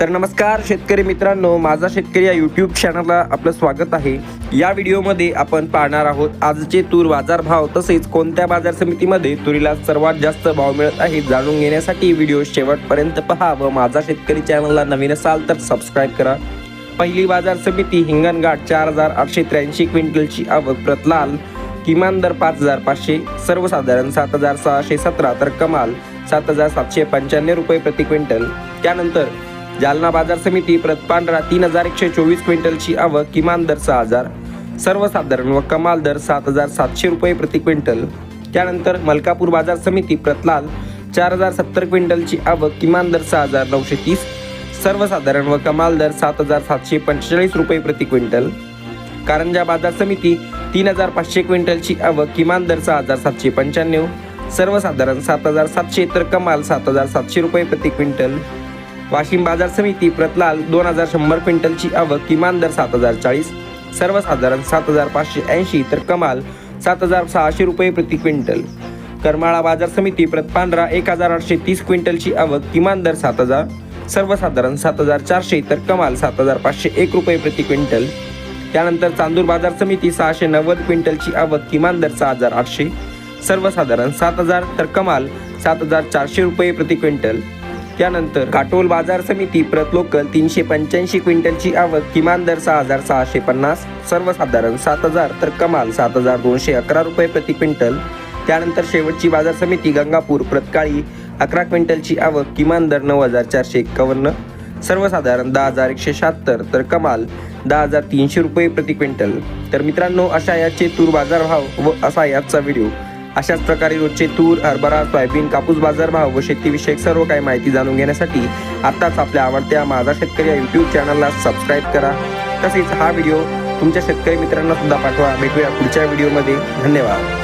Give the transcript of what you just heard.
तर नमस्कार शेतकरी मित्रांनो माझा शेतकरी या यूट्यूब चॅनलला आपलं स्वागत आहे. या व्हिडिओमध्ये आपण पाहणार आहोत आजचे तूर बाजार भाव तसेच कोणत्या बाजार समितीमध्ये तुरीला सर्वात जास्त भाव मिळत आहे जाणून घेण्यासाठी व्हिडिओ शेवटपर्यंत पहा व माझा शेतकरी चॅनलला नवीन असाल तर सबस्क्राईब करा. पहिली बाजार समिती हिंगणघाट चार हजार आठशे त्र्याऐंशी क्विंटलची आवक प्रतलाल किमान दर पाच हजार पाचशे सर्वसाधारण सात हजार सहाशे सतरा तर कमाल सात हजार सातशे पंच्याण्णव रुपये प्रति क्विंटल. त्यानंतर जालना बाजार समिती प्रत पांढरा तीन हजार एकशे चोवीस क्विंटलची आवक किमान दर सहा हजार. सर्वसाधारण व कमाल दर सात हजार सातशे रुपये प्रति क्विंटल. त्यानंतर मलकापूर बाजार समिती प्रतलाल चार हजार सत्तर क्विंटलची आवक किमान दर सहा हजार नऊशे तीस. सर्वसाधारण व कमाल दर सात हजार सातशे पंचेचाळीस रुपये प्रति क्विंटल. कारंजा बाजार समिती तीन हजार पाचशे क्विंटलची आवक किमान दर सहा हजार सातशे पंच्याण्णव. सर्वसाधारण सात हजार सातशे तर कमाल सात हजार सातशे रुपये प्रति क्विंटल. वाशिम बाजार समिती प्रतलाल दोन हजार शंभर क्विंटलची आवक किमान दर सात हजार चाळीस सर्वसाधारण सात हजार पाचशे ऐंशी तर कमाल सात हजार सहाशे रुपये प्रति क्विंटल. करमाळा बाजार समिती प्रत पांढरा एक हजार आठशे तीस क्विंटलची आवक किमान दर सात हजार सर्वसाधारण सात हजार चारशे तर कमाल सात हजार पाचशे एक रुपये प्रति क्विंटल. त्यानंतर चांदूर बाजार समिती सहाशे नव्वद क्विंटलची आवक किमान दर सहा हजार आठशे सर्वसाधारण सात हजार तर कमाल सात हजार चारशे रुपये प्रति क्विंटल. त्यानंतर काटोल बाजार समिती प्रत लोकल तीनशे पंच्याऐंशी क्विंटलची आवक किमान दर सहा हजार सहाशे पन्नास सर्वसाधारण सात हजार तर कमाल सात हजार दोनशे अकरा रुपये प्रति क्विंटल. त्यानंतर शेवटची बाजार समिती गंगापूर प्रतकाळी अकरा क्विंटलची आवक किमान दर नऊ हजार चारशे एक्कावन्न सर्वसाधारण दहा हजार एकशे शहात्तर तर कमाल दहा हजार तीनशे रुपये प्रति क्विंटल. तर मित्रांनो अशा याचे तूर बाजारभाव व असा याचा व्हिडिओ अशाच प्रकारे रोजचे तूर हरभरा सोयाबीन कापूस बाजार भाव व शेतीविषयक सर्व काही माहिती जाणून घेण्यासाठी आत्ताच आपल्या आवडत्या माझा शेतकरी या यूट्यूब चॅनलला सबस्क्राईब करा. तसेच हा व्हिडिओ तुमच्या शेतकरी मित्रांना सुद्धा पाठवा. भेटूया पुढच्या व्हिडिओमध्ये धन्यवाद.